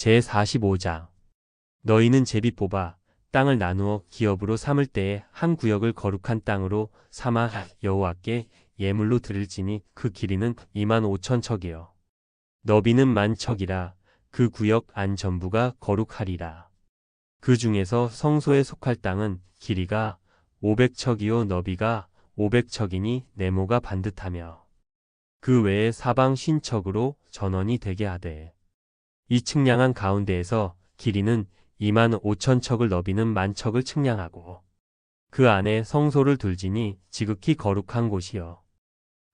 제45장. 너희는 제비 뽑아 땅을 나누어 기업으로 삼을 때에 한 구역을 거룩한 땅으로 삼아 여호와께 예물로 드릴지니 그 길이는 2만 5천 척이요. 너비는 만 척이라 그 구역 안 전부가 거룩하리라. 그 중에서 성소에 속할 땅은 길이가 500척이요 너비가 500척이니 네모가 반듯하며 그 외에 사방 쉰척으로 전원이 되게 하되 이 측량한 가운데에서 길이는 2만 5천 척을 너비는 만 척을 측량하고 그 안에 성소를 둘지니 지극히 거룩한 곳이요.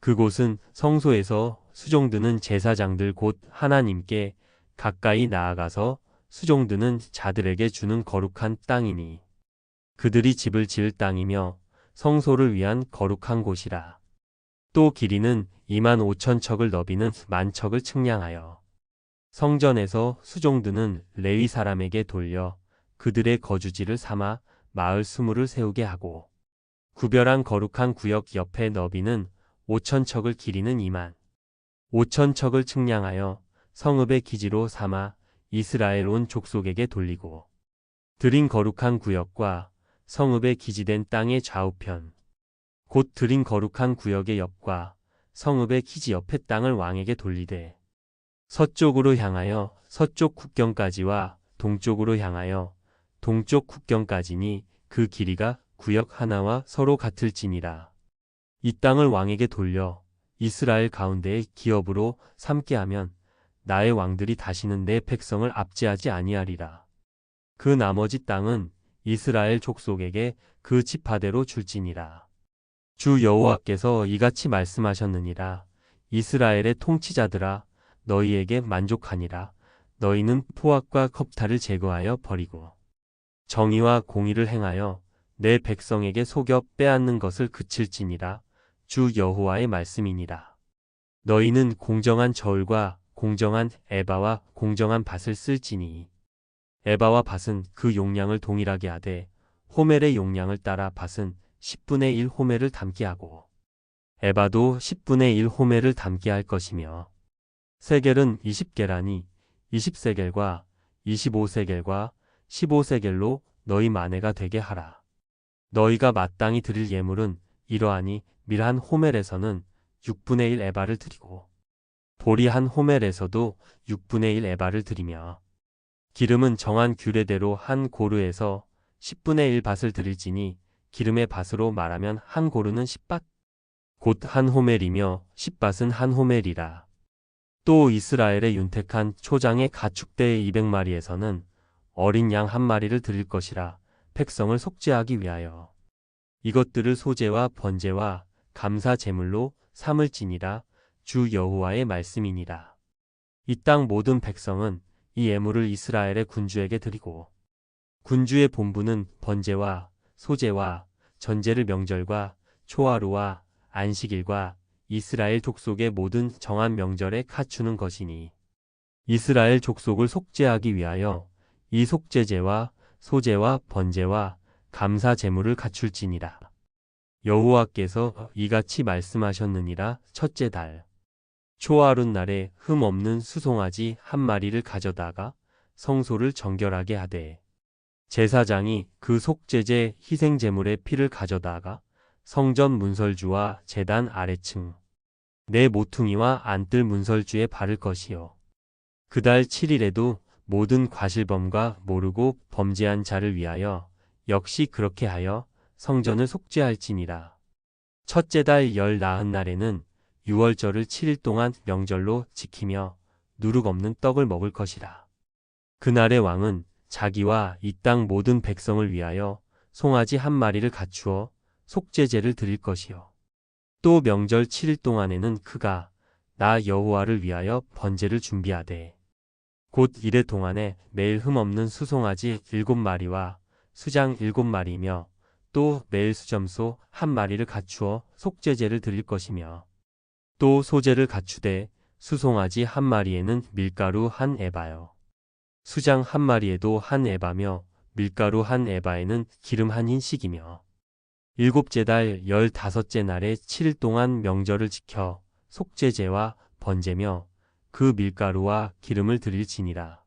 그곳은 성소에서 수종드는 제사장들 곧 하나님께 가까이 나아가서 수종드는 자들에게 주는 거룩한 땅이니 그들이 집을 지을 땅이며 성소를 위한 거룩한 곳이라. 또 길이는 2만 5천 척을 너비는 만 척을 측량하여 성전에서 수종드는 레위 사람에게 돌려 그들의 거주지를 삼아 마을 수무를 세우게 하고 구별한 거룩한 구역 옆에 너비는 5천 척을 길이는 2만. 5천 척을 측량하여 성읍의 기지로 삼아 이스라엘 온 족속에게 돌리고 드린 거룩한 구역과 성읍에 기지된 땅의 좌우편 곧 드린 거룩한 구역의 옆과 성읍의 기지 옆의 땅을 왕에게 돌리되 서쪽으로 향하여 서쪽 국경까지와 동쪽으로 향하여 동쪽 국경까지니 그 길이가 구역 하나와 서로 같을지니라. 이 땅을 왕에게 돌려 이스라엘 가운데의 기업으로 삼게 하면 나의 왕들이 다시는 내 백성을 압제하지 아니하리라. 그 나머지 땅은 이스라엘 족속에게 그 지파대로 줄지니라. 주 여호와께서 이같이 말씀하셨느니라. 이스라엘의 통치자들아 너희에게 만족하니라. 너희는 포악과 겁탈을 제거하여 버리고 정의와 공의를 행하여 내 백성에게 속여 빼앗는 것을 그칠지니라. 주 여호와의 말씀이니라. 너희는 공정한 저울과 공정한 에바와 공정한 밭을 쓸지니 에바와 밭은 그 용량을 동일하게 하되 호멜의 용량을 따라 밭은 10분의 1 호멜을 담게 하고 에바도 10분의 1 호멜을 담게 할 것이며 세겔은 20개라니 20세겔과 25세겔과 15세겔로 너희 마네가 되게 하라. 너희가 마땅히 드릴 예물은 이러하니 밀한 호멜에서는 6분의 1 에바를 드리고 보리한 호멜에서도 6분의 1 에바를 드리며 기름은 정한 규례대로 한 고르에서 10분의 1 밭을 드릴지니 기름의 밭으로 말하면 한 고르는 10밭 곧 한 호멜이며 10밭은 한 호멜이라. 또 이스라엘의 윤택한 초장의 가축대 200마리에서는 어린 양 한 마리를 드릴 것이라 백성을 속죄하기 위하여 이것들을 소재와 번제와 감사 제물로 삼을지니라 주 여호와의 말씀이니라. 이 땅 모든 백성은 이 예물을 이스라엘의 군주에게 드리고 군주의 본부는 번제와 소제와 전제를 명절과 초하루와 안식일과 이스라엘 족속의 모든 정한 명절에 갖추는 것이니 이스라엘 족속을 속죄하기 위하여 이 속죄제와 소제와 번제와 감사 제물을 갖출지니라. 여호와께서 이같이 말씀하셨느니라 첫째 달 초하룻 날에 흠 없는 수송아지 한 마리를 가져다가 성소를 정결하게 하되 제사장이 그 속죄제 희생 제물의 피를 가져다가 성전 문설주와 제단 아래층 내 모퉁이와 안뜰 문설주에 바를 것이요 그달 7일에도 모든 과실범과 모르고 범죄한 자를 위하여 역시 그렇게 하여 성전을 속죄할지니라. 첫째 달 열 나흔 날에는 유월절을 7일 동안 명절로 지키며 누룩 없는 떡을 먹을 것이라. 그날의 왕은 자기와 이 땅 모든 백성을 위하여 송아지 한 마리를 갖추어 속죄제를 드릴 것이요. 또 명절 7일 동안에는 그가 나 여호와를 위하여 번제를 준비하되 곧 이래 동안에 매일 흠없는 수송아지 일곱 마리와 수장 일곱 마리며 또 매일 수점소 한 마리를 갖추어 속죄제를 드릴 것이며 또 소제를 갖추되 수송아지 한 마리에는 밀가루 한 에바요. 수장 한 마리에도 한 에바며 밀가루 한 에바에는 기름 한 흰씩이며 일곱째 달 열다섯째 날에 7일 동안 명절을 지켜 속죄제와 번제며 그 밀가루와 기름을 드릴지니라.